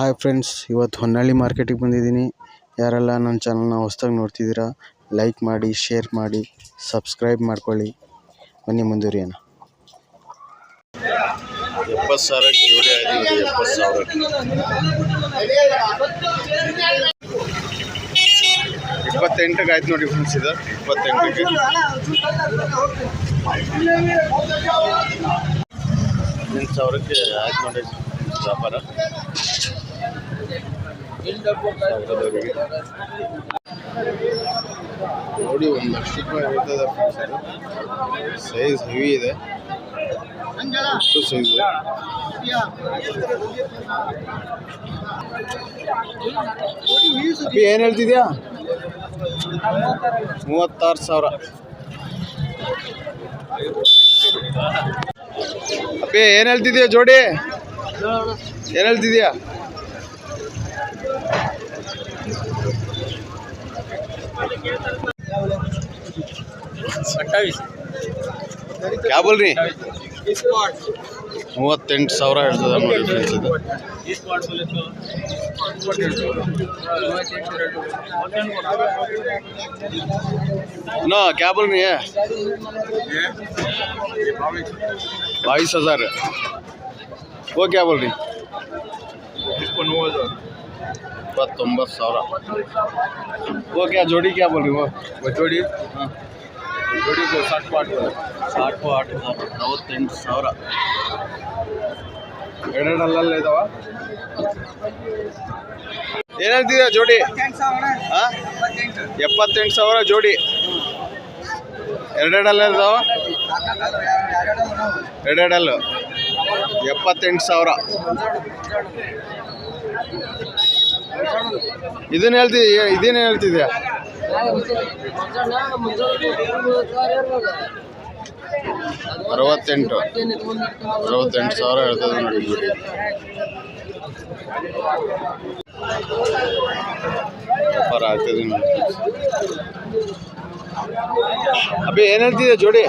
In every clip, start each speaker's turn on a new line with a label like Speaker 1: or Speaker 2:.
Speaker 1: Hi friends ಇವತ್ತು ಹೊನ್ನಾಳಿ ಮಾರ್ಕೆಟಿಗೆ ಬಂದಿದ್ದೀನಿ. ಯಾರೆಲ್ಲ ನನ್ನ ಚಾನಲ್ನ ಹೊಸ್ದಾಗಿ ನೋಡ್ತಿದ್ದೀರಾ ಲೈಕ್ ಮಾಡಿ ಶೇರ್ ಮಾಡಿ ಸಬ್ಸ್ಕ್ರೈಬ್ ಮಾಡ್ಕೊಳ್ಳಿ. ಬನ್ನಿ ಮುಂದುವರಿಯೋಣ. ಎಪ್ಪತ್ತು ಸಾವಿರ ಜೋಡಿ ಎಪ್ಪತ್ತು ಸಾವಿರ. ಇಪ್ಪತ್ತೆಂಟಕ್ಕೆ ಆಯ್ತು ನೋಡಿ ಫ್ರೆಂಡ್ಸ್ ಇದು, ಇಪ್ಪತ್ತೆಂಟಕ್ಕೆ. ಸಾವಿರಕ್ಕೆ ಆಯ್ತು ನೋಡಿ ವ್ಯಾಪಾರ. ನೋಡಿ, ಒಂದು ಲಕ್ಷ ರೂಪಾಯಿ ಹೇಳ್ತದೆ ಫ್ರೆಂಡ್ಸ್ ಸೈಜ್ ಹೆವಿ ಇದೆ. ಏನ್ ಹೇಳ್ತಿದ್ಯಾ? ಮೂವತ್ತಾರು ಸಾವಿರ. ಅಪ್ಪಿ, ಏನು ಹೇಳ್ತಿದ್ಯಾ ಜೋಡಿ? ಏನು ಹೇಳ್ತಿದ್ಯಾ? ಕ್ಯಾ ಬೋಲ್ ರೀ ಮೂವತ್ತೆಂಟು ಸಾವಿರ ಹೇಳ್ತದೆ ನೋಡಿ ಫ್ರೆಂಡ್ಸ್ ಇದು नो क्या बोल रही है बाईस हजार वो क्या बोल रही ಇಪ್ಪತ್ತೊಂಬತ್ತು ಸಾವಿರ वो क्या जोड़ी क्या बोल रही वो
Speaker 2: वो जोड़ी
Speaker 1: हाँ
Speaker 2: ಜೋಡಿಗೆ
Speaker 1: ಸಾಕು ನಲವತ್ತೆಂಟು ಸಾವಿರ. ಎರಡೆರಡಲ್ಲೇ ಇದಾವ? ಏನು ಹೇಳ್ತಿದ್ಯಾ ಜೋಡಿ? ಹಾಂ? ಎಪ್ಪತ್ತೆಂಟು ಸಾವಿರ ಜೋಡಿ. ಎರಡೆರಡಲ್ಲೇ ಇದಾವ? ಎರಡೆರಡಲ್ಲು. ಎಪ್ಪತ್ತೆಂಟು ಸಾವಿರ. ಇದನ್ನ ಹೇಳ್ತಿದ್ಯಾ ಇದೇನು ಹೇಳ್ತಿದ್ಯಾ? ಅರವತ್ತೆಂಟು. ಅರವತ್ತೆಂಟು ಸಾವಿರ ಹೇಳ್ತದೆ ನೋಡಿ ವ್ಯಾಪಾರ ಆಗ್ತದೆ ನೋಡಿ ಅಬ್ಬಿ ಏನು ಜೋಡಿ?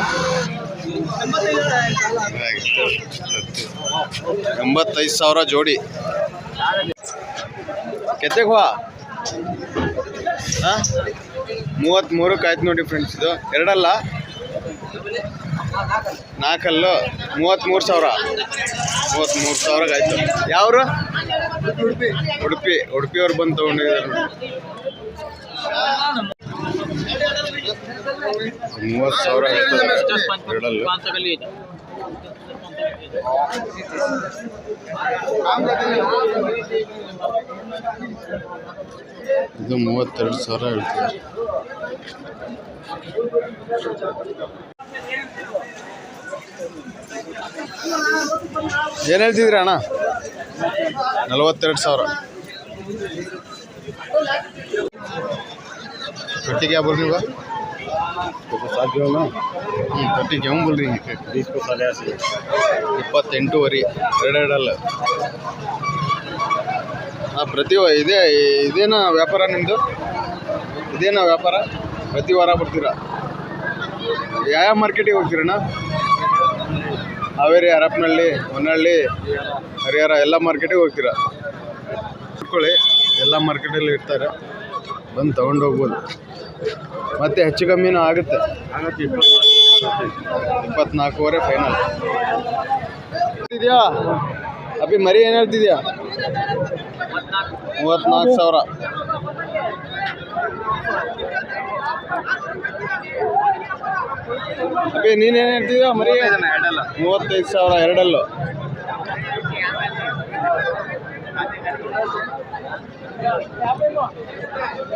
Speaker 1: ಎಂಬತ್ತೈದು ಸಾವಿರ ಜೋಡಿ. ಕೆತ್ತೆಗೆ ಹೋ ಹಾಂ? ಮೂವತ್ತ್ಮೂರಕ್ಕೆ ಆಯ್ತು ನೋಡಿ ಫ್ರೆಂಡ್ಸ್ ಇದು. ಎರಡಲ್ಲ. ನಾಲ್ಕಲ್ಲು. ಮೂವತ್ತ್ಮೂರು ಸಾವಿರ. ಮೂವತ್ತ್ಮೂರು ಸಾವಿರಕ್ಕೆ ಆಯ್ತು. ಯಾವ್ರು? ಉಡುಪಿ. ಉಡುಪಿಯವ್ರು ಬಂದು ತೊಗೊಂಡಿದ್ದಾರೆ ಮೂವತ್ತು ಸಾವಿರ ಎರಡಲ್ಲು. ಇದು ಮೂವತ್ತೆರಡು ಸಾವಿರ ಹೇಳ್ತಾರೆ ಏನು ಹೇಳ್ತಿದ್ರಿ ಅಣ್ಣ? ನಲವತ್ತೆರಡು ಸಾವಿರ. ಕಟ್ಟಿಗೆ
Speaker 2: ಆಗ್ಬೋದು ನೀವು? ಸ್ವಲ್ಪ ಸಾಧ್ಯವನ್ನು
Speaker 1: ಹ್ಞೂ
Speaker 2: ತಟ್ಟಿ ಜಂಬಲ್ರಿ ಬೀಸ್ಕು
Speaker 1: ಸಲಹಾಸಿ ಎರಡೆರಡಲ್ಲ. ಹಾಂ ಪ್ರತಿ ಇದೇ ಇದೇನ ವ್ಯಾಪಾರ ನಿಮ್ಮದು ಇದೇನ ವ್ಯಾಪಾರ? ಪ್ರತಿ ವಾರ ಬರ್ತೀರಾ? ಯಾವ ಯಾವ ಮಾರ್ಕೆಟಿಗೆ ಹೋಗ್ತೀರಣ್ಣ? ಹಾವೇರಿ ಹರಪನಹಳ್ಳಿ ಹೊನ್ನಳ್ಳಿ ಹರಿಹರ ಎಲ್ಲ ಮಾರ್ಕೆಟಿಗೆ ಹೋಗ್ತೀರಾ? ಇಟ್ಕೊಳ್ಳಿ ಎಲ್ಲ ಮಾರ್ಕೆಟಲ್ಲಿ ಇರ್ತಾರೆ. ಬಂದು ತೊಗೊಂಡೋಗ್ಬೋದು ಮತ್ತೆ ಹೆಚ್ಚು ಕಮ್ಮಿನೂ ಆಗುತ್ತೆ.
Speaker 2: ಆಗುತ್ತೆ ಇಪ್ಪತ್ನಾಲ್ಕು
Speaker 1: ಇಪ್ಪತ್ನಾಲ್ಕೂವರೆ ಫೈನಲ್ ಇದೆಯಾ ಅಪ್ಪಿ ಮರಿ ಏನು ಹೇಳ್ತಿದ್ಯಾ? ಮೂವತ್ನಾಲ್ಕು ಸಾವಿರ. ಅಪ್ಪಿ ನೀನೇನು ಹೇಳ್ತಿದ್ಯಾ? ಮರಿ ಮೂವತ್ತೈದು ಸಾವಿರ, ಎರಡಲ್ಲು.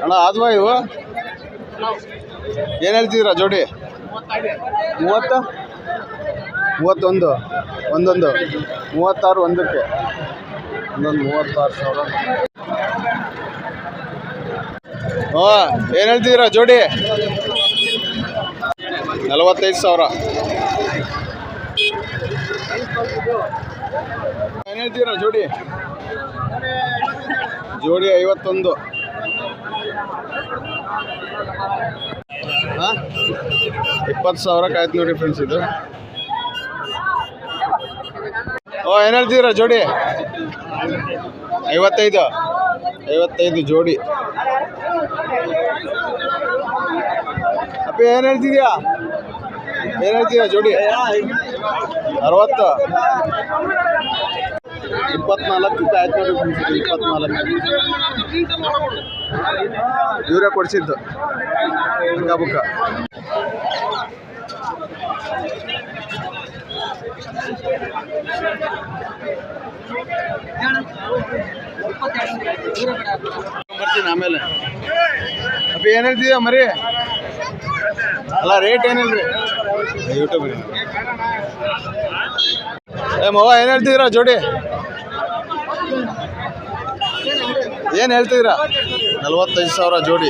Speaker 1: ಅಣ್ಣ, ಆದ್ವಾ ಇವು? ಏನು ಹೇಳ್ತಿದ್ದೀರಾ, ಜೋಡಿ? ಮೂವತ್ತ? ಮೂವತ್ತೊಂದು. ಒಂದೊಂದು. ಮೂವತ್ತಾರು, ಒಂದಕ್ಕೆ. ಒಂದೊಂದು, ಮೂವತ್ತಾರು ಸಾವಿರ. ಹ್ಞೂ ಏನು ಜೋಡಿ? ನಲವತ್ತೈದು ಸಾವಿರ. ಏನು ಹೇಳ್ತೀರಾ ಜೋಡಿ? ಜೋಡಿ ಐವತ್ತೊಂದು. ಇಪ್ಪತ್ತು ಸಾವಿರಕ್ಕೆ ಆಯ್ತು ನೋಡಿ ಫ್ರೆಂಡ್ಸ್ ಇದು. ಓ, ಏನು ಹೇಳ್ತಿದ್ರ ಜೋಡಿ? ಐವತ್ತೈದು. ಐವತ್ತೈದು ಜೋಡಿ. ಅಪ್ಪ, ಏನು ಹೇಳ್ತಿದ್ಯಾ ಏನು ಹೇಳ್ತೀಯಾ ಜೋಡಿ? ಅರವತ್ತು. ಇಪ್ಪತ್ನಾಲ್ಕಕ್ಕೆ ಆಯ್ತು ನೋಡಿ ಇಪ್ಪತ್ನಾಲ್ಕು. ಇವರೇ ಕೊಡಿಸಿದ್ದು. ಬುಕ್ಕ ಬುಕ್ಕ ಬರ್ತೀನಿ ಆಮೇಲೆ. ಅಪ್ಪ ಏನು ಹೇಳ್ತಿದ್ಯಾ ಮರಿ? ಅಲ್ಲ ರೇಟ್ ಏನಿಲ್ರಿ? ಯೂಟ್ಯೂಬ್ ಏ ಮವ ಏನು ಹೇಳ್ತಿದ್ದೀರಾ ಜೋಡಿ? ಏನು ಹೇಳ್ತಿದ್ದೀರಾ? ನಲ್ವತ್ತೈದು ಸಾವಿರ ಜೋಡಿ.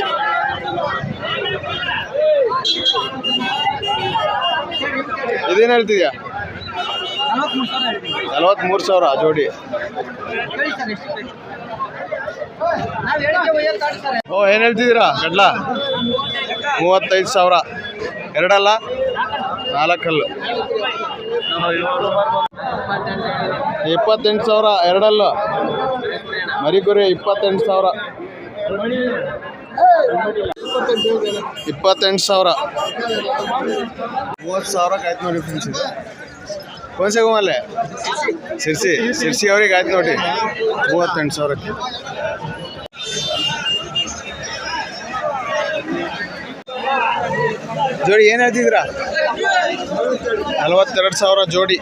Speaker 1: ಇದೇನು ಹೇಳ್ತಿದ್ಯಾ? ನಲ್ವತ್ತ್ಮೂರು ಸಾವಿರ ಜೋಡಿ. ಓ, ಏನು ಹೇಳ್ತಿದ್ದೀರಾ, ಗಡ್ಲ? ಮೂವತ್ತೈದು ಸಾವಿರ. ಎರಡಲ್ಲ? ನಾಲ್ಕಲ್ಲು. ಇಪ್ಪತ್ತೆಂಟು ಸಾವಿರ, ಎರಡಲ್ಲು. ಮರಿಕುರಿ ಇಪ್ಪತ್ತೆಂಟು ಸಾವಿರ. ಇಪ್ಪತ್ತೆಂಟು ಸಾವಿರ. ಮೂವತ್ತು ಸಾವಿರಕ್ಕೆ ಆಯ್ತು ನೋಡಿ ಫ್ರೆಂಡ್ಸ್ ಇದು ಕೋನ್ಸೆ ಗುಮಲ್ಲೇ ಸಿರ್ಸಿ ಸಿರ್ಸಿ ಅವ್ರಿಗೆ ಆಯ್ತು ನೋಡಿ. ಮೂವತ್ತೆಂಟು ಸಾವಿರಕ್ಕೆ. ಜೋಡಿ ಏನು ಹೇಳ್ತಿದ್ದೀರಾ? ನಲವತ್ತೆರಡು ಸಾವಿರ ಜೋಡಿ.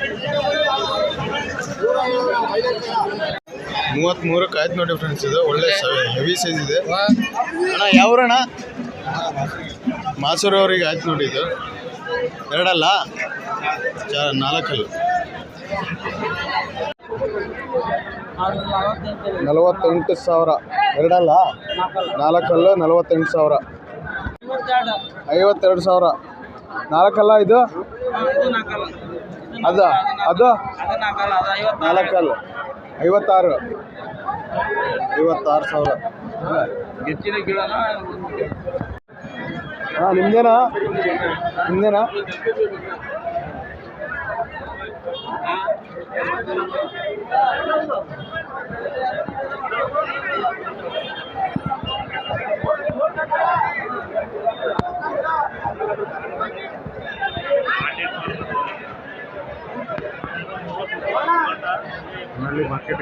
Speaker 1: ಮೂವತ್ತ್ಮೂರಕ್ಕೆ ಆಯ್ತು ನೋಡಿ ಫ್ರೆಂಡ್ಸ್ ಇದು ಒಳ್ಳೆ ಹೆವಿ ಸೈಜ್ ಇದೆ. ಅಣ್ಣ ಯಾವ್ರಣ್ಣ? ಮಾಸೂರು ಅವ್ರಿಗೆ ಆಯ್ತು ನೋಡಿ ಇದು. ಎರಡಲ್ಲ? ಚ ನಾಲ್ಕಲ್ಲು. ನಲವತ್ತೆಂಟು ಸಾವಿರ. ಎರಡಲ್ಲ? ನಾಲ್ಕಲ್ಲು ನಲವತ್ತೆಂಟು ಸಾವಿರ. ಐವತ್ತೆರಡು ಸಾವಿರ. ನಾಲ್ಕಲ್ಲ ಇದು? ಅದ ಅದು? ನಾಲ್ಕಲ್ಲ ಐವತ್ತಾರು. ಐವತ್ತಾರು ಸಾವಿರ. ಹಾಂ ನಿಮ್ದೇನಾ? ನಿಮ್ದೇನಾ? ಮಾರ್ಕೆಟ್ ಮಾರ್ಕೆಟ್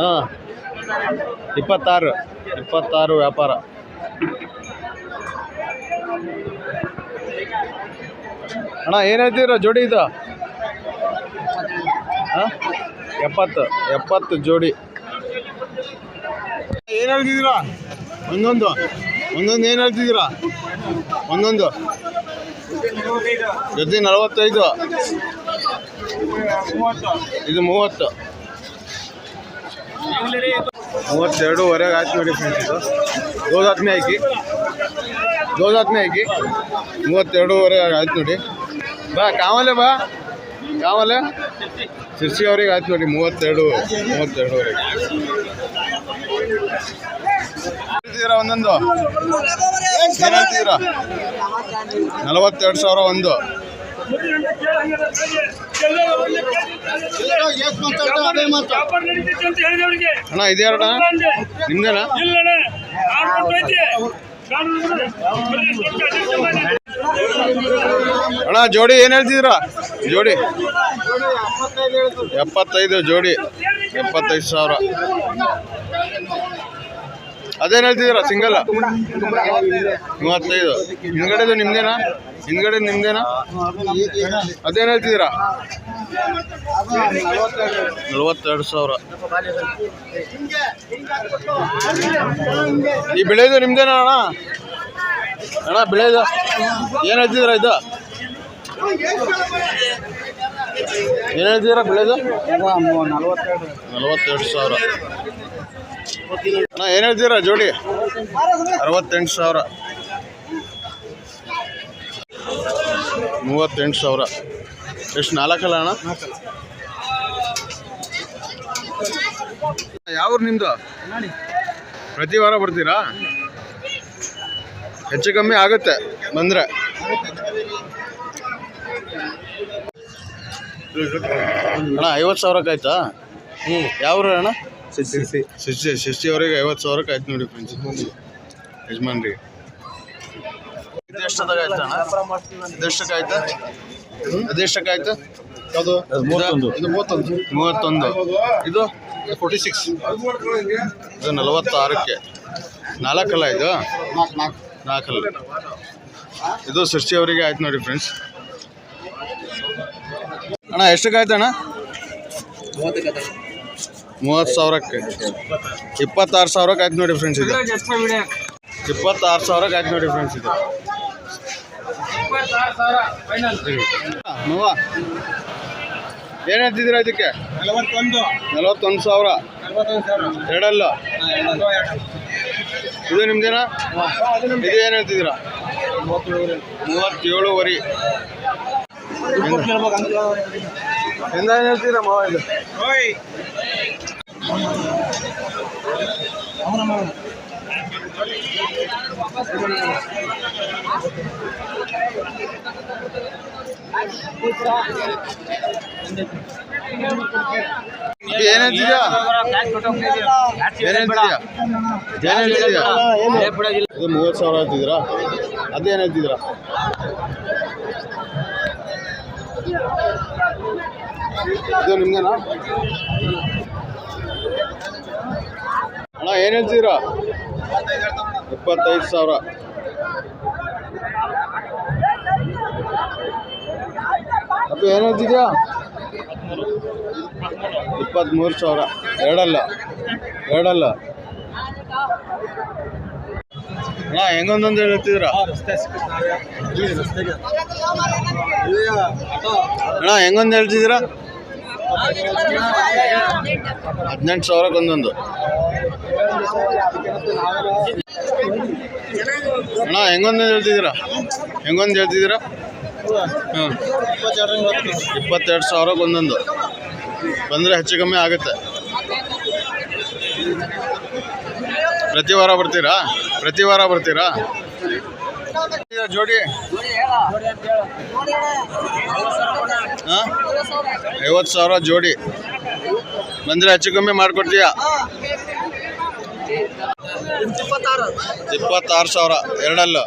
Speaker 1: ಹಾಂ. ಇಪ್ಪತ್ತಾರು. ಇಪ್ಪತ್ತಾರು ವ್ಯಾಪಾರ. ಅಣ್ಣ, ಏನು ಹೇಳ್ತೀರ ಜೋಡಿ ಇದು? ಹಾಂ? ಎಪ್ಪತ್ತು. ಎಪ್ಪತ್ತು ಜೋಡಿ. ಏನು ಹೇಳ್ತಿದ್ದೀರಾ? ಒಂದೊಂದು. ಒಂದೊಂದು ಏನು ಹೇಳ್ತಿದ್ದೀರಾ? ಒಂದೊಂದು. ಜೊತೆ ನಲವತ್ತೈದು. ಇದು ಮೂವತ್ತು. ಮೂವತ್ತೆರಡೂವರೆಗೆ ಆಯ್ತು ನೋಡಿ ಫ್ರೆಂಡ್ಸ್ ಇದು. ದೋದ್ ಆದ್ಮೇ ಹಾಕಿ ದೋದ್ ಆದ್ಮೇ ಹಾಕಿ ಮೂವತ್ತೆರಡೂವರೆ ಆಯ್ತು ನೋಡಿ. ಬಾ ಕಾಮಲೆ ಬಾ. ಕಾಮಲೆ ಶಿರ್ಸಿ ಅವ್ರಿಗೆ ಆಯ್ತು ನೋಡಿ, ಮೂವತ್ತೆರಡು, ಮೂವತ್ತೆರಡುವರೆಗೆ. ಒಂದೊಂದು? ನಲವತ್ತೆರಡು ಸಾವಿರ ಒಂದು. ಅಣ್ಣ ಇದೆ ನಿಮ್ದೇನ ನಿಮ್ದೇನಾ ಅಣ್ಣ ಜೋಡಿ ಏನು ಹೇಳ್ತಿದ್ರ ಜೋಡಿ. ಎಪ್ಪತ್ತೈದು ಜೋಡಿ. ಎಪ್ಪತ್ತೈದು ಸಾವಿರ. ಅದೇನು ಹೇಳ್ತಿದ್ದೀರಾ? ಸಿಂಗಲ್ ಮೂವತ್ತೈದು. ಹಿಂದ್ಗಡೆದು ನಿಮ್ದೇನಾ? ಹಿಂದ್ಗಡೆ ನಿಮ್ದೇನಾ? ಅದೇನು ಹೇಳ್ತಿದ್ದೀರಾ? ನಲ್ವತ್ತೆರಡು ಸಾವಿರ. ಈ ಬೆಳೆದು ನಿಮ್ದೇನಾ ಅಣ್ಣ? ಅಣ್ಣ, ಬೆಳೆದು? ಏನು ಹೇಳ್ತಿದ್ದೀರಾ ಇದು? ಏನು ಹೇಳ್ತಿದ್ದೀರಾ ಬೆಳೆದು?
Speaker 2: ನಲವತ್ತೆರಡು
Speaker 1: ಸಾವಿರ. ಅಣ್ಣ ಏನು ಹೇಳ್ತೀರಾ ಜೋಡಿ? ಅರವತ್ತೆಂಟು ಸಾವಿರ. ಮೂವತ್ತೆಂಟು ಸಾವಿರ. ಎಷ್ಟು ನಾಲ್ಕಲ್ಲ ಅಣ್ಣ? ಯಾವ ನಿಮ್ಮದು ಪ್ರತಿ ವಾರ ಬರ್ತೀರಾ? ಹೆಚ್ಚು ಕಮ್ಮಿ ಆಗುತ್ತೆ ಬಂದರೆ. ಅಣ್ಣ ಐವತ್ತು ಸಾವಿರಕ್ಕೆ ಆಯ್ತಾ? ಹ್ಞೂ ಯಾವ ಅಣ್ಣ? ಶಿಷ್ಯ ಶಿಷ್ಯವರೆಗೆ ಐವತ್ತು ಸಾವಿರಕ್ಕೆ ಆಯ್ತು ನೋಡಿ ಫ್ರೆಂಡ್ಸ್ ಯಜಮಾನ್ರಿ. ಇದೆಷ್ಟದಾಗ ಆಯ್ತಾ ಅಣ್ಣ? ಇದೆಷ್ಟಕ್ಕೆ ಆಯ್ತಾ ಅದೆಷ್ಟಕ್ಕೆ ಆಯ್ತು ಯಾವುದು
Speaker 2: ಮೂವತ್ತೊಂದು.
Speaker 1: ಇದು ಮೂವತ್ತೊಂದು. ಮೂವತ್ತೊಂದು. ಇದು ಫೋರ್ಟಿ ಸಿಕ್ಸ್ ಇದು ನಲವತ್ತಾರಕ್ಕೆ. ನಾಲ್ಕಲ್ಲ ಇದು? ನಾಲ್ಕಲ್ಲ. ಇದು ಸೃಷ್ಟಿ ಅವರಿಗೆ ಆಯ್ತು ನೋಡಿ ಫ್ರೆಂಡ್ಸ್ ಅಣ್ಣ ಎಷ್ಟಕ್ಕೆ ಆಯ್ತು ಅಣ್ಣ. ಮೂವತ್ತು ಸಾವಿರಕ್ಕೆ. ಇಪ್ಪತ್ತಾರು ಸಾವಿರಕ್ಕೆ ಆಯ್ತು ನೋಡಿ ಫ್ರೆಂಡ್ಸ್ ಇದು. ಇಪ್ಪತ್ತಾರು ಸಾವಿರಕ್ಕೆ ಆಯ್ತು ನೋಡಿ ಫ್ರೆಂಡ್ಸ್ ಇದು. ಹೇಳ್ತಿದ್ದೀರಾ ಇದಕ್ಕೆ?
Speaker 2: ನಲವತ್ತೊಂದು
Speaker 1: ಸಾವಿರ. ಎರಡಲ್ಲ? ಇದು ನಿಮ್ದೇನಾ? ಇದು ಏನು ಹೇಳ್ತಿದ್ದೀರಾ? ಮೂವತ್ತೇಳುವರೆ ಎಂದ ಹೇಳ್ತೀರ ಮಾವ ಇದು ಏನು ಹೇಳ್ತಿದ್ಯಾ ಏನು ಹೇಳ್ತಿದ್ಯಾ ಏನು ಹೇಳ್ತಿದ್ಯಾ ಇದು ಮೂವತ್ತು ಸಾವಿರ ಹೇಳ್ತಿದ್ದೀರಾ ಅದೇನು ಹೇಳ್ತಿದ್ದೀರಾ ಇದು ನಿಮ್ದೇನಾ? ಅಣ್ಣ ಏನು ಹೇಳ್ತೀರಾ ಇಪ್ಪತ್ತೈದು ಸಾವಿರ. ಅಪ್ಪ ಏನು ಹೇಳ್ತಿದ್ಯಾ ಇಪ್ಪತ್ತ್ಮೂರು ಸಾವಿರ. ಎರಡಲ್ಲ. ಎರಡಲ್ಲ. ಅಣ್ಣ ಹೆಂಗೊಂದೊಂದು ಹೇಳ್ತಿದ್ರ ಅಣ್ಣ ಹೆಂಗೊಂದು ಹೇಳ್ತಿದ್ದೀರಾ? ಹದಿನೆಂಟು ಸಾವಿರಕ್ಕೆ ಒಂದೊಂದು. ಅಣ್ಣ, ಹೆಂಗೊಂದು ಹೇಳ್ತಿದ್ದೀರಾ? ಹೆಂಗೊಂದು ಹೇಳ್ತಿದ್ದೀರಾ? ಹಾಂ ಇಪ್ಪತ್ತೆರಡು ಸಾವಿರಕ್ಕೆ ಒಂದೊಂದು. ಬಂದರೆ ಹೆಚ್ಚು ಕಮ್ಮಿ ಆಗುತ್ತೆ. ಪ್ರತಿ ವಾರ ಬರ್ತೀರಾ? ಪ್ರತಿ ವಾರ ಬರ್ತೀರಾ? ಜೋಡಿ. ಹಾಂ? ಐವತ್ತು ಸಾವಿರ ಜೋಡಿ. ಬಂದರೆ ಹೆಚ್ಚು ಕಮ್ಮಿ ಮಾಡಿಕೊಡ್ತೀಯಾ? ಇಪ್ಪತ್ತಾರು ಸಾವಿರ, ಎರಡಲ್ಲು.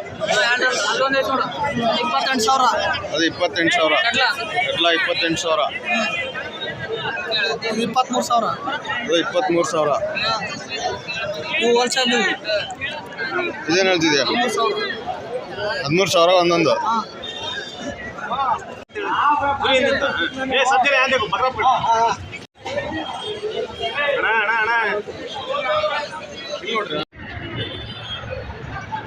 Speaker 1: ಅದು ಇಪ್ಪತ್ತೆಂಟು ಸಾವಿರ. ಎಲ್ಲ ಇಪ್ಪತ್ತೆಂಟು ಸಾವಿರ.
Speaker 3: ಇಪ್ಪತ್ತ್ಮೂರು ಸಾವಿರ
Speaker 1: ಅದು ಇಪ್ಪತ್ತ್ಮೂರು ಸಾವಿರ. ಇದೇನು ಹೇಳ್ತಿದ್ಯಾ? ಹದಿಮೂರು ಸಾವಿರ ಒಂದೊಂದು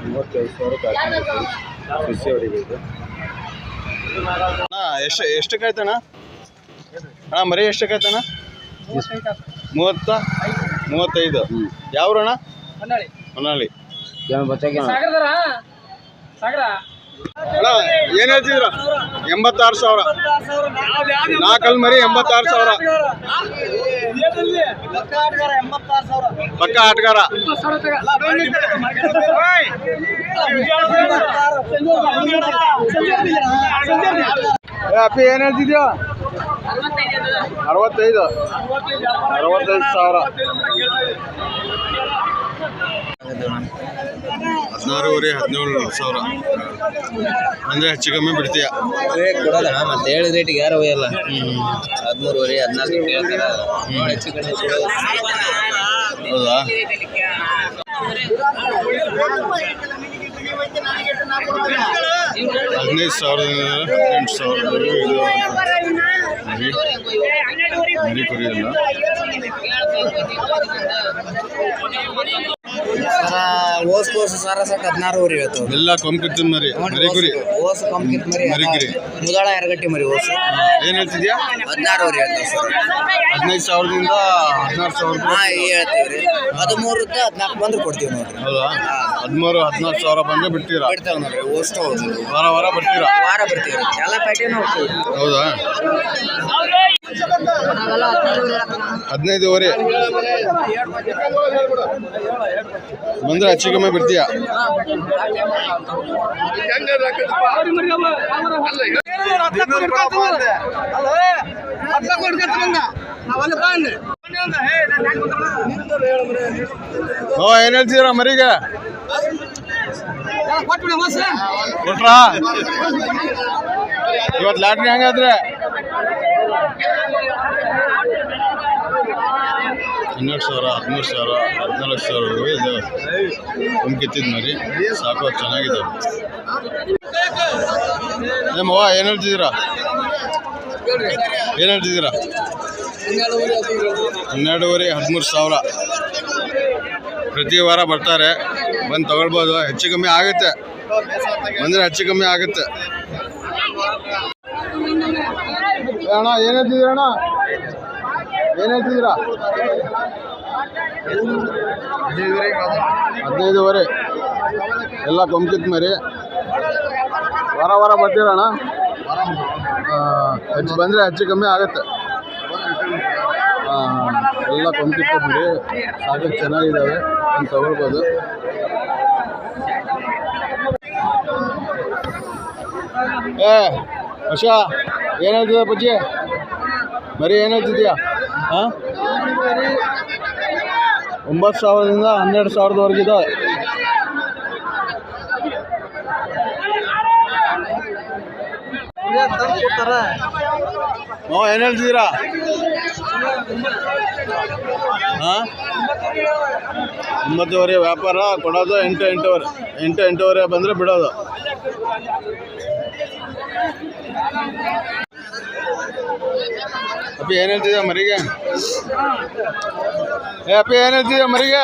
Speaker 1: ಮೂವತ್ತೈದು ಸಾವಿರಕ್ಕೆ ಅಣ್ಣ ಎಷ್ಟು ಎಷ್ಟಕ್ಕೆ ಆಯ್ತಣ್ಣ ಅಣ್ಣ? ಮರಿ ಎಷ್ಟಕ್ಕೆ ಆಯ್ತಣ್ಣ ಮೂವತ್ತ? ಮೂವತ್ತೈದು. ಯಾವ್ರಣ್ಣ?
Speaker 3: ಹೊನ್ನಾಳಿ.
Speaker 1: ಹೊನ್ನಾಳಿ.
Speaker 3: ಸಾಗರದಾರ ಸಾಗರ
Speaker 1: ಅಣ್ಣ? ಏನು ಹೇಳ್ತಿದ್ರ? ಎಂಬತ್ತಾರು ಸಾವಿರ. ನಾಲ್ಕಲ್ ಮರಿ ಎಂಬತ್ತಾರು ಸಾವಿರ. ಪಕ್ಕ ಆಟಗಾರ. ಅಪ್ಪಿ, ಏನ್ ಹೇಳ್ತಿದ್ಯಾ? ಅರವತ್ತೈದು. ಅರವತ್ತೈದು ಸಾವಿರ. ಹದಿನಾರೂವರೆ ಹದಿನೇಳು ಸಾವಿರ. ಅಂದರೆ ಹೆಚ್ಚು ಕಮ್ಮಿ ಬಿಡ್ತೀಯ?
Speaker 4: ಕೊಡೋದಣ್ಣ ಮತ್ತೆ ಹೇಳಿದ ರೇಟಿಗೆ ಯಾರು ಒಯ್ಯಲ್ಲ ಹದಿಮೂರುವರೆ ಹದಿನಾಲ್ಕು ಕೇಳ್ತಾರ. ಹೆಚ್ಚು ಕಡಿಮೆ ಕೊಡೋದು.
Speaker 1: ಹೌದಾ? ಹದಿನೈದು ಸಾವಿರದಿಂದ ಎಂಟು ಸಾವಿರ ಇದು ಮರಿ
Speaker 2: ಓಸ್ ಕೋಸ್ ಸರ ಸಟ್ ಹದಿನಾರುವರೆ ಇವತ್ತು.
Speaker 1: ಎಲ್ಲ ಮರಿ ಮರಿ ಕುರಿ.
Speaker 2: ಓಸ್ ಮರಿ. ಮುದಾಳ ಎರಗಟ್ಟಿ ಮರಿ ಓಸ್.
Speaker 1: ಏನು ಹೇಳ್ತಿದ್ಯಾ?
Speaker 2: ಸರ್.
Speaker 1: ಹದಿನೈದು ಸಾವಿರದಿಂದ ಹದಿನಾರು ಸಾವಿರ
Speaker 2: ಹಾ ಹೇಳ್ತೀವಿ ರೀ. ಹದಿಮೂರಕ್ಕೆ ಹದಿನಾಲ್ಕು ಬಂದ್ರೆ ಕೊಡ್ತೀವಿ ನೋಡ್ರಿ.
Speaker 1: ಹೌದಾ? ಹದಿಮೂರು ಸಾವಿರ ಬಂದ್ರೆ ಬಿಡ್ತೀರಾ?
Speaker 2: ಬಿಡ್ತೇವೆ ನೋಡ್ರಿ ಓಸ್ಟ್ ಹೌದು.
Speaker 1: ವಾರ ವಾರ ಬರ್ತೀರಾ?
Speaker 2: ವಾರ ಬರ್ತೀವಿ ರೀ. ಎಲ್ಲ ಪ್ಯಾಟೇನು ಹೋಗ್ತೀವಿ.
Speaker 1: ಹೌದಾ? ಹದಿನೈದುವರೆ ಬಂದ್ರೆ ಹೆಚ್ಚು ಕಮ್ಮಿ ಬಿಡ್ತೀಯಾ? ಓ ಏನ್ ಹೇಳ್ತಿದ್ದೀರಾ ಮರಿಗ? ಕೊಟ್ರಾ? ಇವತ್ತು ಲಾಟ್ರಿ ಹಂಗಾದ್ರೆ? ಹನ್ನೆರಡು ಸಾವಿರ, ಹದಿಮೂರು ಸಾವಿರ, ಹದಿನಾಲ್ಕು ಸಾವಿರ ಇದು ಕುಮ್ಕಿತ್ತಿದ್ ಮರಿ. ಸಾಕು ಚೆನ್ನಾಗಿದೆ. ಅವ್ವ ಏನು ಹೇಳ್ತಿದ್ದೀರಾ? ಏನು ಹೇಳ್ತಿದ್ದೀರಾ? ಹನ್ನೆರಡುವರೆ, ಹದಿಮೂರು ಸಾವಿರ. ಪ್ರತಿ ವಾರ ಬರ್ತಾರೆ. ಬಂದು ತಗೊಳ್ಬೋದು. ಹೆಚ್ಚು ಕಮ್ಮಿ ಆಗುತ್ತೆ. ಬಂದರೆ ಹೆಚ್ಚು ಕಮ್ಮಿ ಆಗುತ್ತೆ. ಅಣ್ಣ, ಏನು ಏನು ಹೇಳ್ತಿದ್ದೀರಾ? ಹದಿನೈದುವರೆ. ಎಲ್ಲ ಕೊಂಕಿತ್ ಮರಿ. ವಾರ ವಾರ ಬರ್ತೀರಣ್ಣ? ಹೆಚ್ಚು ಬಂದರೆ ಹೆಚ್ಚು ಕಮ್ಮಿ ಆಗುತ್ತೆ. ಹಾಂ ಎಲ್ಲ ಕೊಂಕಿತ್ತು ಮರಿ. ಸಾಕು, ಚೆನ್ನಾಗಿದ್ದಾವೆ. ಅಂತ ತಗೊಳ್ಬೋದು. ಏ ಹರ್ಷ ಏನು ಹೇಳ್ತಿದ್ದ ಬಜ್ಜಿ ಮರಿ, ಏನು ಹೇಳ್ತಿದ್ಯಾ? ಒಂಬತ್ತು ಸಾವಿರದಿಂದ ಹನ್ನೆರಡು ಸಾವಿರದವರೆಗಿದೆ ಓ ಏನು ಹೇಳ್ತಿದ್ದೀರಾ? ಹಾಂ ಒಂಬತ್ತುವರೆ ವ್ಯಾಪಾರ ಕೊಡೋದು, ಎಂಟು ಎಂಟೂವರೆ ಎಂಟು ಎಂಟೂವರೆ ಬಂದರೆ ಬಿಡೋದು. ಅಪ್ಪಿ ಏನು ಮರಿಗೆ? ಏ ಅಪ್ಪಿ ಏನು ಮರಿಗೆ?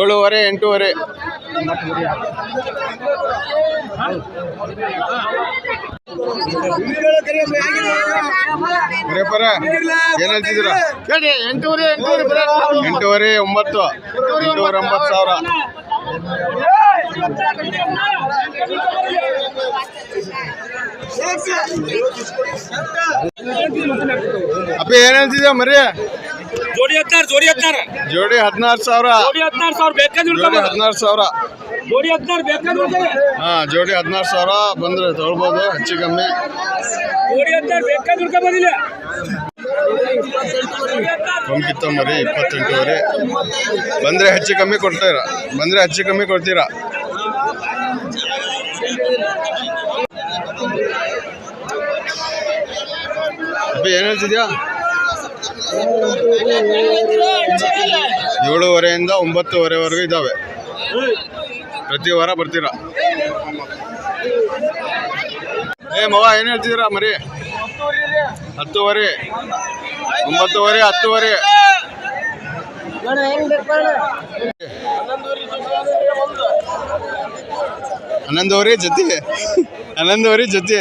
Speaker 1: ಏಳುವರೆ ಎಂಟೂವರೆ. ಬರೀಪರ ಏನು ಹೇಳ್ತಿದ್ದೀರಾ? ಎಂಟೂವರೆ ಎಂಟೂವರೆ ಒಂಬತ್ತು. ಎಂಟೂವರೆ ಒಂಬತ್ತು ಸಾವಿರ. ಅಪ್ಪಿ ಏನ್ ಹೇಳ್ತಿದ್ಯ ಮರಿ
Speaker 3: ಜೋಡಿ ಹತ್ತಾರು ಜೋಡಿ
Speaker 1: ಜೋಡಿ ಹದಿನಾರು ಸಾವಿರ.
Speaker 3: ಜೋಡಿ ಹತ್ತಾರು ಸಾವಿರ ಬೇಕಾದ್ರೆ
Speaker 1: ಜೋಡಿ ಹದಿನಾರು ಸಾವಿರ.
Speaker 3: ಜೋಡಿ ಬೇಕಾದ್ರೆ
Speaker 1: ಹಾ ಜೋಡಿ ಹದಿನಾರು ಸಾವಿರ. ಬಂದ್ರೆ ತೊಳ್ಬೋದು ಹೆಚ್ಚು ಕಮ್ಮಿ.
Speaker 3: ಜೋಡಿ ಹತ್ತಾರು ಬೇಕಾದ್ರೆ ಬಂದಿಲ್ಲ
Speaker 1: ಕೊಂಕಿತ್ತ ಮರಿ ಇಪ್ಪತ್ತೆಂಟುವರೆ. ಬಂದರೆ ಹೆಚ್ಚು ಕಮ್ಮಿ ಕೊಡ್ತೀರಾ? ಬಂದರೆ ಹೆಚ್ಚು ಕಮ್ಮಿ ಕೊಡ್ತೀರಾ? ಅಪ್ಪಿ, ಏನು ಹೇಳ್ತಿದ್ಯಾ? ಏಳುವರೆಯಿಂದ ಒಂಬತ್ತುವರೆವರೆಗೂ ಇದ್ದಾವೆ. ಪ್ರತಿ ವಾರ ಬರ್ತೀರಾ? ಏ, ಮವ, ಏನು ಹೇಳ್ತಿದ್ದೀರಾ ಮರಿ? ಹತ್ತುವರೆ. ಒಂಬತ್ತುವರೆ, ಹತ್ತುವರೆ. ಹನ್ನೊಂದುವರೆ ಜೊತೆ. ಹನ್ನೊಂದುವರೆ ಜೊತೆ.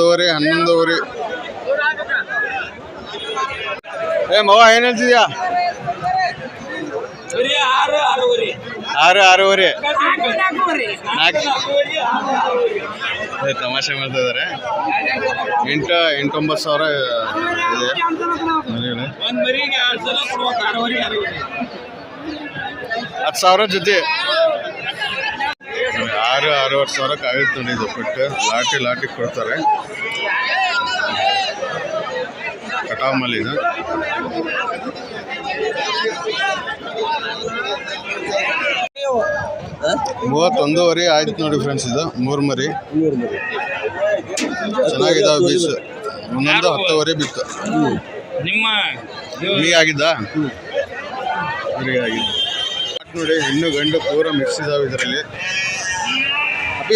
Speaker 1: ಹತ್ತುವರೆ ಹನ್ನೊಂದುವರೆ ಏ ಮವ ಏನು ಹೇಳ್ತಿದ್ಯಾ?
Speaker 3: ಆರು ಆರೂವರೆ.
Speaker 1: ಏ, ತಮಾಷೆ ಮಾಡ್ತಾ ಇದ್ದಾರೆ ಎಂಟು ಎಂಟೊಂಬತ್ತು ಸಾವಿರ ಇದೆ. ಹತ್ತು ಸಾವಿರ ಜೊತೆ. ಆರೂವರೆ ಸಾವಿರಕ್ಕೆ ಆಗುತ್ತೆ ನೋಡಿ ಇದು ಕೊಟ್ಟು ಲಾಟಿ ಲಾಟಿ ಕೊಡ್ತಾರೆ ಕಟಾಮಲ್ಲಿ ಇದು. ಮೂವತ್ತೊಂದೂವರೆ ಆಯ್ತು ನೋಡಿ ಫ್ರೆಂಡ್ಸ್ ಇದು ಮೂರು ಮರಿ. ಚೆನ್ನಾಗಿದ್ದಾವೆ ಬೀಸ್ ಒಂದೊಂದು ಹತ್ತುವರೆ ಬಿತ್ತು.
Speaker 3: ನಿಮ್ಮ
Speaker 1: ಮೀ ಆಗಿದ್ದ? ಆಗಿದ್ದು. ನೋಡಿ ಹೆಣ್ಣು ಗಂಡು ಪೂರ ಮಿಕ್ಸ್ ಇದಾವೆ ಇದರಲ್ಲಿ.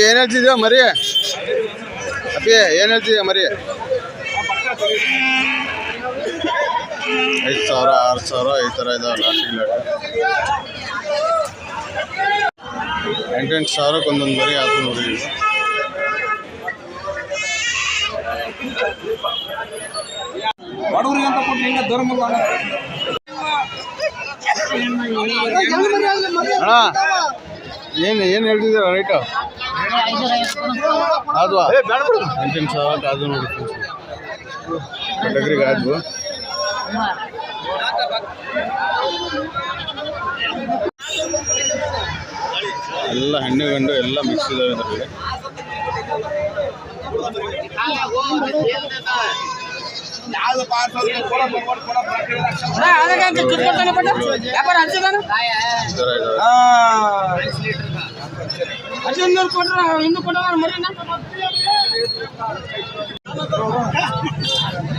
Speaker 1: ಏನು ಹೇಳ್ತಿದ್ಯಾ ಮರಿ? ಅಪ್ಪಿ ಏನು ಹೇಳ್ತಿದ್ಯಾ ಮರಿ? ಐದು ಸಾವಿರ ಆರು ಸಾವಿರ ಈ ತರ ಇದಾವೆ ಲಾಸ್ಟಿಗೆ ಲಾಟ್ ಎಂಟೆಂಟು ಸಾವಿರಕ್ಕೆ ಒಂದೊಂದು ಮರಿ ಆತು ನೋಡಿ ಹಾ
Speaker 3: ಬಡವರಿಗೆ ಅಂತ ಕೊಟ್ಟು ಹಿಂಗೆ ಧರ್ಮ
Speaker 1: ಅಣ್ಣ ಏನು ಏನು ಹೇಳ್ತಿದ್ದೀರಾ ರೈಟು? ಅದು ಎಂಟೆಂಟು ಸಾವಿರ ಅದು ನೋಡಿ ಕ್ಯಾಟಗರಿಗೆ ಆದ್ವು. ಎಲ್ಲ ಹಣ್ಣು ಗಂಡು ಎಲ್ಲ ಮಿಕ್ಸ್ ಇದಾವೆ ಥರ ಇದಾವೆ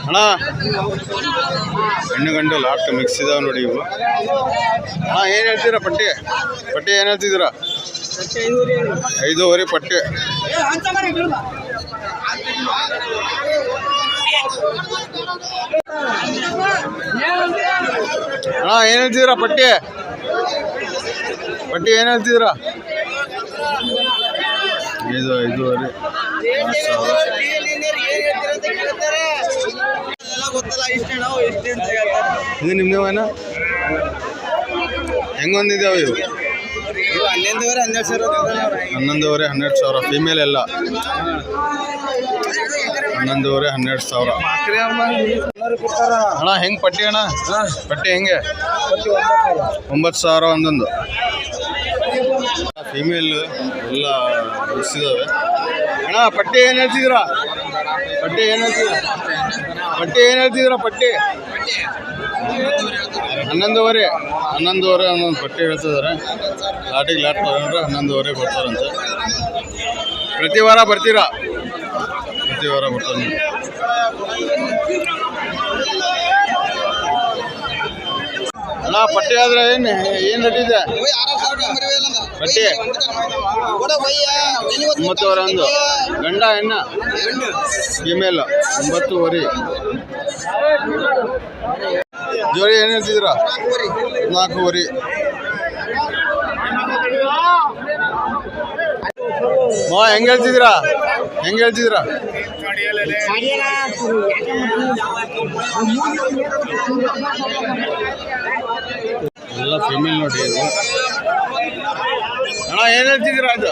Speaker 1: ಅಣ್ಣ ಹೆಣ್ಣು ಗಂಡು ಲಾಟ್ ಮಿಕ್ಸ್ ಇದಾವೆ ನೋಡಿ ಇವು. ಅಣ್ಣ ಏನು ಹೇಳ್ತೀರಾ ಪಟ್ಟಿ? ಪಟ್ಟಿ ಏನು ಹೇಳ್ತಿದ್ದೀರಾ? ಐದೂವರೆ ಪಟ್ಟಿ. ಅಣ್ಣ ಏನು ಹೇಳ್ತಿದೀರ ಪಟ್ಟಿ? ಪಟ್ಟಿ ಏನ್ ಹೇಳ್ತಿದ್ದೀರಾ ಇದು ಐದೂವರೆ. ಇದು ನಿಮ್ದು ಇದು ನಿಮ್ದೇವೇನ ಹೆಂಗೊಂದಿದ್ದಾವೆ ಇವು?
Speaker 2: ಹನ್ನೊಂದುವರೆ ಹನ್ನೆರಡು ಸಾವಿರ.
Speaker 1: ಹನ್ನೊಂದುವರೆ ಹನ್ನೆರಡು ಸಾವಿರ. ಫೀಮೇಲ್ ಎಲ್ಲ? ಹನ್ನೊಂದುವರೆ ಹನ್ನೆರಡು ಸಾವಿರ. ಅಣ್ಣ, ಹೆಂಗೆ ಪಟ್ಟಿ ಅಣ್ಣ? ಪಟ್ಟಿ ಹೆಂಗೆ? ಒಂಬತ್ತು ಸಾವಿರ ಒಂದೊಂದು. ಫಿಮೇಲ್ ಎಲ್ಲ ಇದಾವೆ ಅಣ್ಣ, ಪಟ್ಟಿ ಏನು ಹೇಳ್ತಿದ್ದೀರಾ? ಪಟ್ಟಿ ಏನು ಹೇಳ್ತಿದ್ದೀರಾ? ಪಟ್ಟಿ ಏನು ಹೇಳ್ತಿದ್ದೀರಾ, ಪಟ್ಟಿ? ಹನ್ನೊಂದುವರೆ ಹನ್ನೊಂದುವರೆ ಹನ್ನೊಂದು ಪಟ್ಟಿ ಹೇಳ್ತಿದ್ದಾರೆ. ಲಾಟಿಗೆ ಲಾಟ್ ತಗೊಂಡ್ರೆ ಹನ್ನೊಂದುವರೆ ಬರ್ತಾರಂತೆ ಪ್ರತಿ ವಾರ ಬರ್ತೀರಾ? ಪ್ರತಿ ಬರ್ತಾನೆ ಅಣ್ಣ ಪಟ್ಟಿ ಆದ್ರೆ ಏನು ಏನ್ ರೇಟ್ ಪಟ್ಟಿ? ಒಂಬತ್ತುವರೆ ಒಂದು. ಗಂಡ, ಹೆಣ್ಣ? ಫಿಮೇಲ್ ಒಂಬತ್ತುವರೆ. ಜೋಡಿ ಏನು ಹೇಳ್ತಿದ್ರ ನಾಲ್ಕೂವರೆ. ಮಾ, ಹೆಂಗ್ ಹೇಳ್ತಿದ್ದೀರಾ? ಹೆಂಗ್ ಹೇಳ್ತಿದ್ದೀರಾ? ಎಲ್ಲ ಫಿಮೇಲ್ ನೋಡಿ ಇದು. ಅಣ್ಣ, ಏನು ಹೇಳ್ತಿದ್ದೀರಾ ಅದು?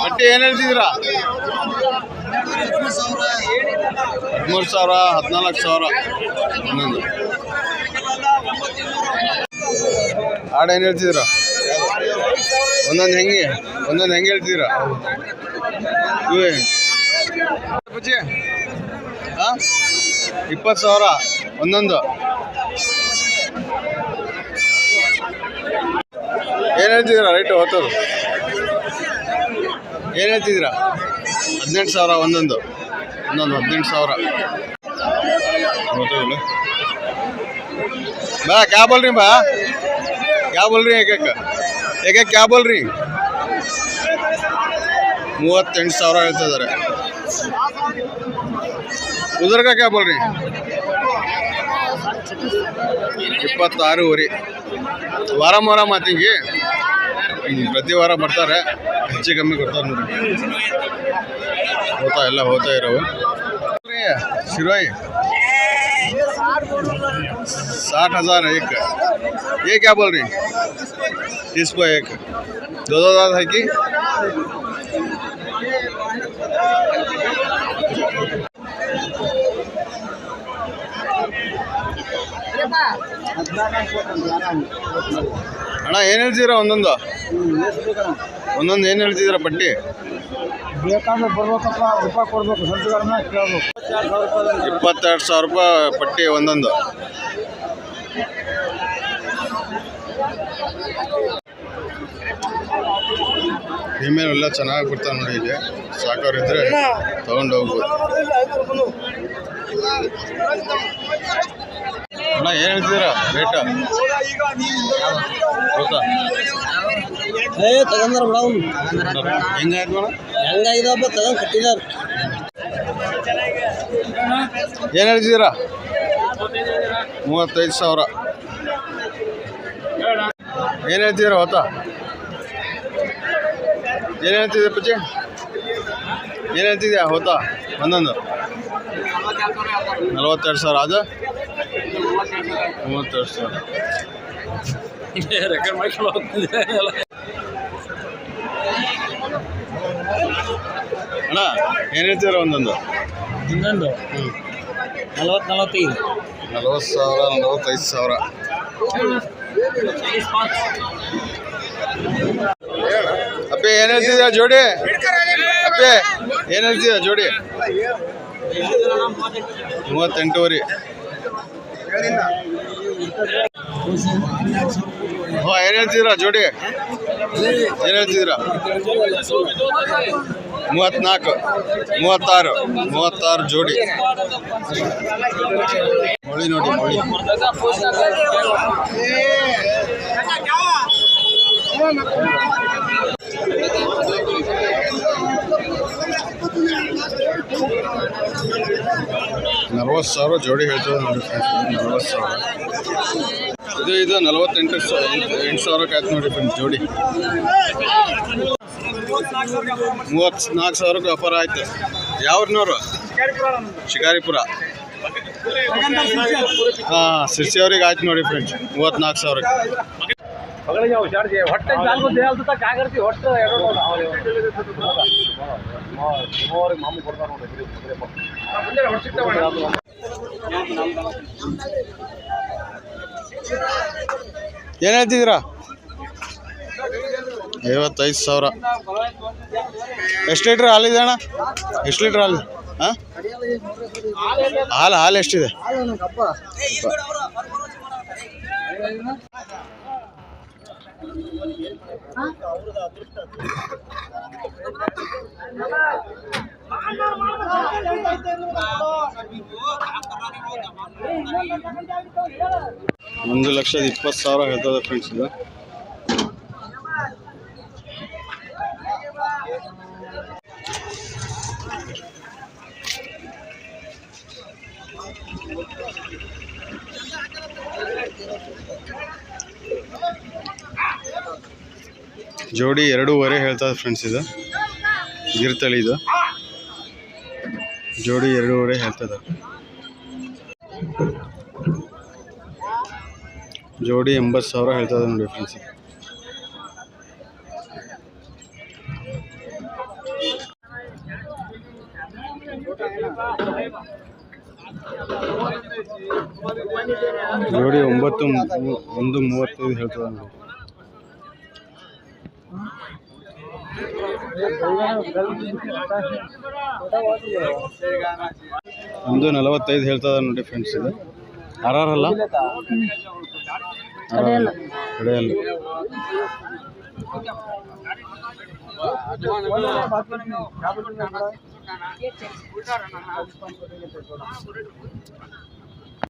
Speaker 1: ಬಟ್ಟೆ ಏನು ಹೇಳ್ತಿದ್ದೀರಾ? ಹದಿಮೂರು ಸಾವಿರ, ಹದಿನಾಲ್ಕು ಸಾವಿರ. ಒಂದೊಂದು ಆಡ ಏನು ಹೇಳ್ತಿದ್ದೀರಾ? ಒಂದೊಂದು ಹೆಂಗೆ? ಒಂದೊಂದು ಹೆಂಗೆ ಹೇಳ್ತಿದ್ದೀರಾ? ಬುಜ್ಜಿ ಇಪ್ಪತ್ತು ಸಾವಿರ, ಒಂದೊಂದು. ಏನು ಹೇಳ್ತಿದ್ದೀರಾ? ರೈಟ್ ಹೊತ್ತದು. ಏನು ಹೇಳ್ತಿದ್ದೀರಾ? ಹದಿನೆಂಟು ಸಾವಿರ, ಒಂದೊಂದು. ಒಂದೊಂದು, ಹದಿನೆಂಟು ಸಾವಿರ. ಬಾ ಕ್ಯಾ ಬೋಲ್ ಬಾ. ಕ್ಯಾ ಏಕೆ ಏಕೆ ಏಕ ಏಕ ಕ್ಯಾ ಬೋಲ್ ರೀ ಮೂವತ್ತೆಂಟು ಸಾವಿರ ಹೇಳ್ತಿದ್ದಾರೆ ಉದರ್ಗ ಕ್ಯಾ ಬೋಲ್ ರೀ ಇಪ್ಪತ್ತಾರೂವರೆ ವಾರ ವಾರ ಮಾತಿಗೆ ಹ್ಮ್, ಪ್ರತಿ ವಾರ ಬರ್ತಾರೆ ಹೆಚ್ಚು ಕಮ್ಮಿ ಕೊಡ್ತಾರೆ ನೋಡಿ ಹೋತಾ ಎಲ್ಲ ಹೋತಾ ಇರೋವು ಶಿರೋಯಿ साठ हजार एक ये क्या बोल रही इसको एक दो दो दांत है कि ಅಣ್ಣ ಏನು ಹೇಳ್ತಿದ್ದೀರಾ ಒಂದೊಂದು? ಒಂದೊಂದು ಏನು ಹೇಳ್ತಿದ್ದೀರಾ ಪಟ್ಟಿ?
Speaker 3: ಬೇಕಾದ್ರೆ ಬರ್ಬೇಕಪ್ಪ ರೂಪಾಯಿ ಕೊಡ್ಬೇಕು ಸಂತಗಳನ್ನ ಕೇಳ್ಬೇಕು.
Speaker 1: ಇಪ್ಪತ್ತೆರಡು ಸಾವಿರ ರೂಪಾಯಿ ಪಟ್ಟಿ ಒಂದೊಂದು. ಫೀಮೇಲ್ ಎಲ್ಲ ಚೆನ್ನಾಗಿ ಬರ್ತಾವೆ ನೋಡಿ ಇಲ್ಲಿ. ಸಾಕೋರಿದ್ರೆ ತಗೊಂಡು ಹೋಗ್ಬೋದು ಅಣ್ಣ ಏನು ಹೇಳ್ತಿದ್ದೀರಾ? ರೇಟ ಗೊತ್ತಾ
Speaker 4: ಏ ತಗಂದ್ರ ಮೇಡಮ್
Speaker 1: ಹೆಂಗಾಯ್ತು ಮೇಡಮ್
Speaker 4: ಹೆಂಗಾಗಿದಪ್ಪ ತಗೊಂಡ್ ಕಟ್ಟಿದಾರ
Speaker 1: ಏನು ಹೇಳ್ತಿದ್ದೀರಾ? ಮೂವತ್ತೈದು ಸಾವಿರ. ಏನು ಹೇಳ್ತಿದ್ದೀರಾ ಹೊತ್ತ? ಏನು ಹೇಳ್ತಿದ್ದೆ ಪಚ್ಚಿ ಏನು ಹೇಳ್ತಿದ್ಯಾ ಹೊತ್ತ ಒಂದೊಂದು. ನಲವತ್ತೆರಡು ಸಾವಿರ. ಅದು? ಮೂವತ್ತೆರಡು ಸಾವಿರ.
Speaker 4: ರೆಕಾರ್ಡ್
Speaker 1: ಅಣ್ಣ ಏನು ಹೇಳ್ತಿದ್ದೀರಾ ಒಂದೊಂದು?
Speaker 4: ಇನ್ನೊಂದು? ನಲ್ವತ್ತು ನಲವತ್ತೈದು.
Speaker 1: ನಲವತ್ತು ಸಾವಿರ ನಲವತ್ತೈದು ಸಾವಿರ. ಅಪ್ಪೆ, ಏನ್ ಜೋಡಿ? ಅಪ್ಪೆ, ಏನ್ ಹೇಳ್ತಿದ್ಯಾ ಜೋಡಿ? ಮೂವತ್ತೆಂಟೂವರೆ. ಏನು ಹೇಳ್ತಿದ್ದೀರಾ ಜೋಡಿ? ಏನು ಹೇಳ್ತಿದ್ರ ಮೂವತ್ನಾಲ್ಕು ಮೂವತ್ತಾರು ಮೂವತ್ತಾರು ಜೋಡಿ. ಮೊಳಿ ನೋಡಿ, ಮೊಳಿ. ನಲ್ವತ್ತು ಸಾವಿರ ಜೋಡಿ ಹೇಳ್ತದೆ ನೋಡಿ ಫ್ರೆಂಡ್ಸ್ ನಲ್ವತ್ತು ಸಾವಿರ. ಇದು ಇದು ನಲವತ್ತೆಂಟು ಎಂಟು ಸಾವಿರಕ್ಕೆ ಆಯ್ತು ನೋಡಿ ಫ್ರೆಂಡ್ಸ್ ಜೋಡಿ. ಮೂವತ್ತ್ನಾಲ್ಕು ಸಾವಿರಕ್ಕೆ ವ್ಯಾಪಾರ ಆಯ್ತು. ಯಾವ್ರನ್ನವರು ಶಿಕಾರಿಪುರ. ಹಾಂ ಸಿರ್ಸಿ ಅವ್ರಿಗೆ ಆಯ್ತು ನೋಡಿ ಫ್ರೆಂಡ್ಸ್ ಮೂವತ್ತ್ನಾಲ್ಕು ಸಾವಿರಕ್ಕೆ.
Speaker 3: ಹೊಟ್ಟೆ ಜಾಲ್ಗು ದೇಹಲ್ದ ಕಾಗರ್ತಿ ಕೊಡ್ತಾರೆ
Speaker 1: ನೋಡಿ ಐವತ್ತೈದು ಸಾವಿರ. ಎಷ್ಟು ಲೀಟ್ರ್ ಹಾಲಿದೆ ಅಣ್ಣ? ಎಷ್ಟು ಲೀಟ್ರ್ ಹಾಲು? ಹಾಂ? ಹಾಲು ಹಾಲು ಎಷ್ಟಿದೆ? ಒಂದು ಲಕ್ಷದ ಇಪ್ಪತ್ತು ಸಾವಿರ ಹೇಳ್ತದೆ ಫ್ರೆಂಡ್ಸ್ ಇದು. ಜೋಡಿ ಎರಡೂವರೆ ಹೇಳ್ತದೆ ಫ್ರೆಂಡ್ಸ್ ಇದು. ಗಿರ್ತಳಿ ಇದು. ಜೋಡಿ ಎರಡೂವರೆ ಹೇಳ್ತದ. ಜೋಡಿ ಎಂಬತ್ತು ಸಾವಿರ ಹೇಳ್ತದ ನೋಡಿ ಫ್ರೆಂಡ್ಸ್ ಜೋಡಿ ಒಂಬತ್ತು ಒಂದು ಮೂವತ್ತೈದು ಹೇಳ್ತದ ನೋಡಿ. ಒಂದು ನಲವತ್ತೈದು ಹೇಳ್ತದ ನೋಡಿ ಫ್ರೆಂಡ್ಸ್ ಇದು. ಅಲ್ಲ ಕಡೆಯಲ್ಲ.